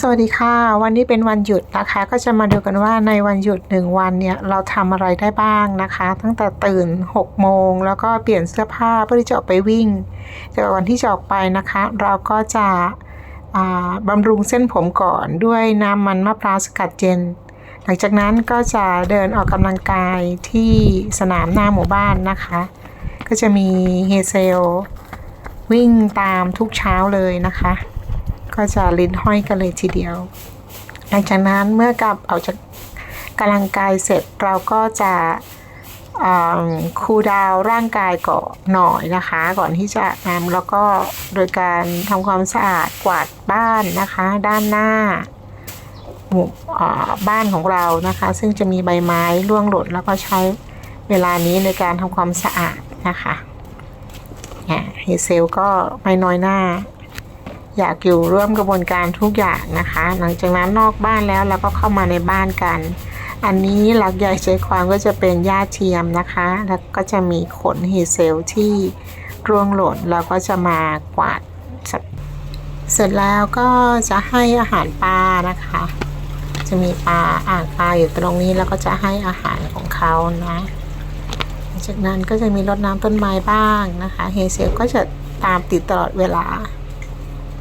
สวัสดีค่ะ วันนี้เป็นวันหยุดนะคะ ก็จะมาดูกันว่าในวันหยุดหนึ่งวันเนี่ยเราทำอะไรได้บ้างนะคะ ตั้งแต่ตื่น6โมงแล้วก็เปลี่ยนเสื้อผ้าเพื่อที่จะออกไปวิ่งแต่วันที่จะออกไปนะคะ เราก็จะบำรุงเส้นผมก่อนด้วยน้ำมันมะพร้าวสกัดเย็นหลังจากนั้นก็จะเดินออกกำลังกายที่สนามหน้าหมู่บ้านนะคะ ก็จะมีเฮเซลวิ่งตามทุกเช้าเลยนะคะ ก็จะลิ้นห้อยกันเลยทีเดียว หลังจากนั้นเมื่อกลับออกจากกำลังกายเสร็จเราก็จะคูลดาวร่างกายก่อนหน่อยนะคะ ก่อนที่จะนำแล้วก็โดยการทำความสะอาดกวาดบ้านนะคะ ด้านหน้าหมู่บ้านของเรานะคะ ซึ่งจะมีใบไม้ร่วงหล่นแล้วก็ใช้เวลานี้ในการทำความสะอาดนะคะเฮเซลก็ไม่น้อยหน้า อยากอยู่ร่วมกระบวนการทุกอย่างนะคะ หลังจากนั้นนอกบ้านแล้วเราก็เข้ามาในบ้านกัน อันนี้หลักใหญ่ใจความก็จะเป็นหญ้าเทียมนะคะ แล้วก็จะมีขนเฮเซลที่ร่วงหล่นเราก็จะมากวาดเสร็จแล้วก็จะให้อาหารปลานะคะ จะมีปลาอ่างปลาอยู่ตรงนี้แล้วก็จะให้อาหารของเขานะหลังจากนั้นก็จะมีรดน้ำต้นไม้บ้างนะคะ เฮเซลก็จะตามติดตลอดเวลา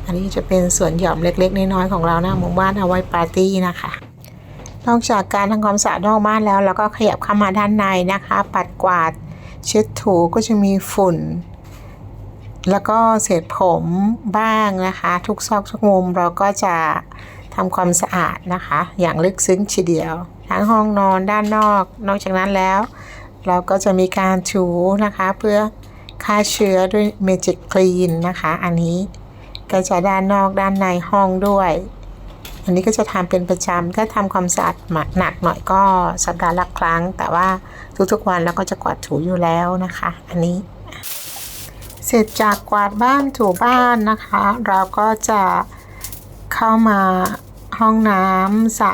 อันนี้จะเป็นส่วนหย่อมเล็กๆ น้อยๆของเราหน้าหมู่บ้านเอาไว้ปาร์ตี้นะคะนอกจากการทำความสะอาดนอกบ้านแล้วเราก็ขยับเข้ามาด้านในนะคะ ปัดกวาดเช็ดถูก็จะมีฝุ่น แล้วก็เศษผมบ้างนะคะ ทุกซอกทุกมุมเราก็จะทำความสะอาดนะคะ อย่างลึกซึ้งทีเดียว ทั้งห้องนอนด้านนอก นอกจากนั้นแล้ว เราก็จะมีการถูนะคะเพื่อฆ่าเชื้อด้วย Magic Clean นะคะ อันนี้ ก็จะด้านนอกด้านในห้องด้วย อันนี้ก็จะทำเป็นประจำก็ทำความสะอาดหนักหน่อยก็สัปดาห์ละครั้ง แต่ว่าทุกๆวันเราก็จะกวาดถูอยู่แล้วนะคะ อันนี้ เสร็จจากกวาดบ้านถูบ้านนะคะ เราก็จะเข้ามาห้องน้ำสระ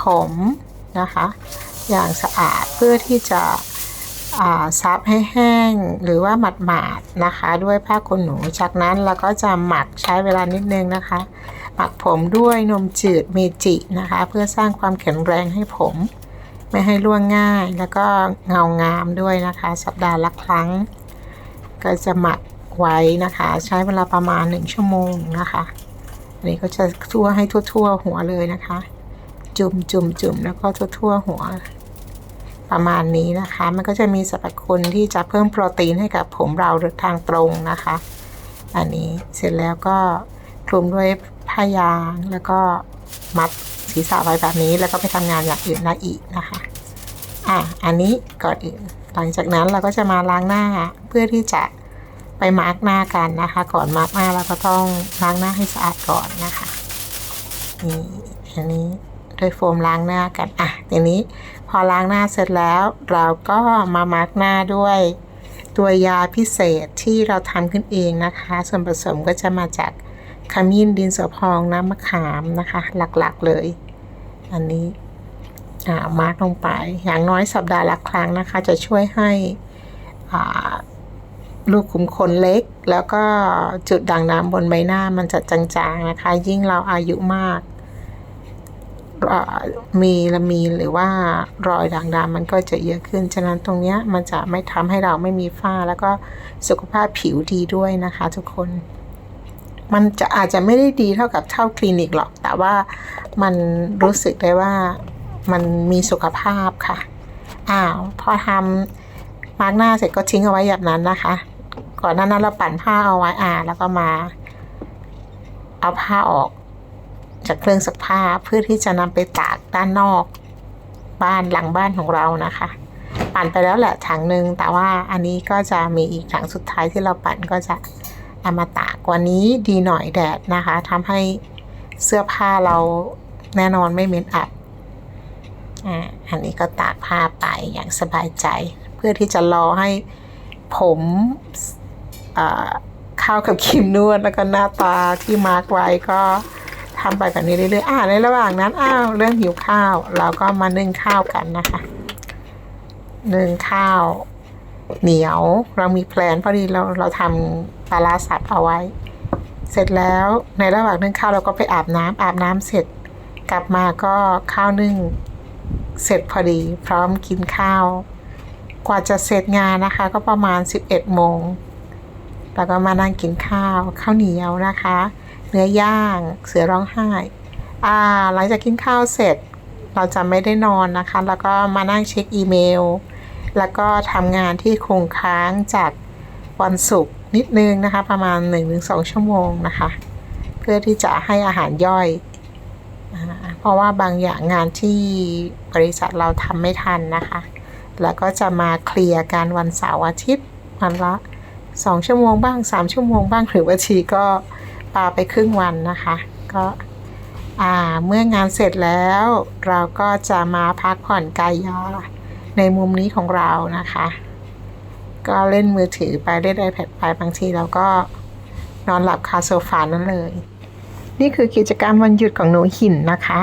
ผมนะคะ อย่างสะอาดเพื่อที่จะ ซับให้แห้งหรือว่าหมาดๆนะคะ ด้วยผ้าขนหนูจากนั้นเราก็จะหมักใช้เวลานิดนึงนะคะ หมักผมด้วยนมจืดเมจินะคะ เพื่อสร้างความแข็งแรงให้ผม ไม่ให้ร่วงง่ายแล้วก็เงางามด้วยนะคะ สัปดาห์ละครั้ง ก็จะหมักไว้นะคะ ใช้เวลาประมาณ 1 ชั่วโมงนะคะอันนี้ก็จะทั่วให้ทั่วๆหัวเลยนะคะ จุ่มจุ่มจุ่มแล้วก็ทั่วๆหัว ประมาณนี้นะคะ มันก็จะมีสรรพคุณที่จะเพิ่มโปรตีนให้กับผมเราทางตรงนะคะ อันนี้เสร็จแล้วก็คลุมด้วยผ้ายางแล้วก็มัดศีรษะไว้แบบนี้แล้วก็ไปทำงานอย่างอื่นได้อีกนะคะ อะ อันนี้ก่อนอื่นหลังจากนั้นเราก็จะมาล้างหน้าเพื่อที่จะไปมาร์กหน้ากันนะคะ ก่อนมาร์กหน้าเราก็ต้องล้างหน้าให้สะอาดก่อนนะคะนี่อันนี้ ด้วยโฟมล้างหน้ากันอะทีนี้พอล้างหน้าเสร็จแล้ว เราก็มามาร์กหน้าด้วยตัวยาพิเศษที่เราทำขึ้นเองนะคะ ส่วนผสมก็จะมาจากขมิ้นดินสอพองน้ำมะขามนะคะ หลักๆเลย อันนี้อ่ามาร์กลงไป อย่างน้อยสัปดาห์ละครั้งนะคะ จะช่วยให้อ่าลูกขุมขนเล็ก แล้วก็จุดด่างดำบนใบหน้ามันจะจางๆนะคะ ยิ่งเราอายุมาก มีละมีหรือว่ารอยด่างดำมันก็จะเยอะขึ้น ฉะนั้นตรงเนี้ยมันจะไม่ทำให้เราไม่มีฝ้า แล้วก็สุขภาพผิวดีด้วยนะคะทุกคน มันจะอาจจะไม่ได้ดีเท่ากับเท่าคลินิกหรอก แต่ว่ามันรู้สึกได้ว่ามันมีสุขภาพค่ะ อ้าวพอทำมาร์กหน้าเสร็จก็ทิ้งเอาไว้แบบนั้นนะคะ ก่อนหน้านั้นเราปั่นผ้าเอาไว้อ่าแล้วก็มา เอาผ้าออก จากเครื่องซักผ้าเพื่อที่จะนำไปตากด้านนอก บ้านหลังบ้านของเรานะคะ ปั่นไปแล้วแหละถังหนึ่งแต่ว่าอันนี้ก็จะมีอีกถังสุดท้ายที่เราปั่นก็จะเอามาตากกว่านี้ดีหน่อยแดดนะคะทำให้เสื้อผ้าเราแน่นอนไม่เหม็นอับอ่าอันนี้ก็ตากผ้าไปอย่างสบายใจ เพื่อที่จะรอให้ผมอ่าเข้ากับครีมนวดแล้วก็หน้าตาที่มาร์กไว้ก็ ทำไปแบบนี้เรื่อยๆอ่าในระหว่างนั้นอ้าวเริ่มหิวข้าว เราก็มานึ่งข้าวกันนะคะนึ่งข้าว เหนียวเรามีแพลนพอดีเราเราทำปลาร้าสับเอาไว้ เสร็จแล้วในระหว่างนึ่งข้าวเราก็ไปอาบน้ำอาบน้ำเสร็จ กลับมาก็ข้าวนึ่งเสร็จพอดี พร้อมกินข้าว กว่าจะเสร็จงานนะคะ ก็ประมาณ 11โมงแล้วก็มานั่งกินข้าวข้าวเหนียวนะคะ เนื้อย่างเสือร้องไห้อ่าหลังจากกินข้าวเสร็จเราจะไม่ได้นอนนะคะ แล้วก็มานั่งเช็คอีเมล แล้วก็ทำงานที่คงค้างจากวันศุกร์นิดนึงนะคะ ประมาณ 1-2 ชั่วโมงนะคะ เพื่อที่จะให้อาหารย่อยอเพราะว่าบางอย่างงานที่บริษัทเราทำไม่ทันนะคะ แล้วก็จะมาเคลียร์การวันเสาร์อาทิตย์วันละ 2 ชั่วโมงบ้าง 3 ชั่วโมงบ้างหรือบางทีก็ ปาไปครึ่งวันนะคะ ก็อ่าเมื่องานเสร็จแล้วเราก็จะมาพักผ่อนกายยาในมุมนี้ของเรานะคะ ก็เล่นมือถือไปเล่น iPad ไปบางทีเราก็นอนหลับคาโซฟานั่นเลย นี่คือกิจกรรมวันหยุดของหนูหินนะคะ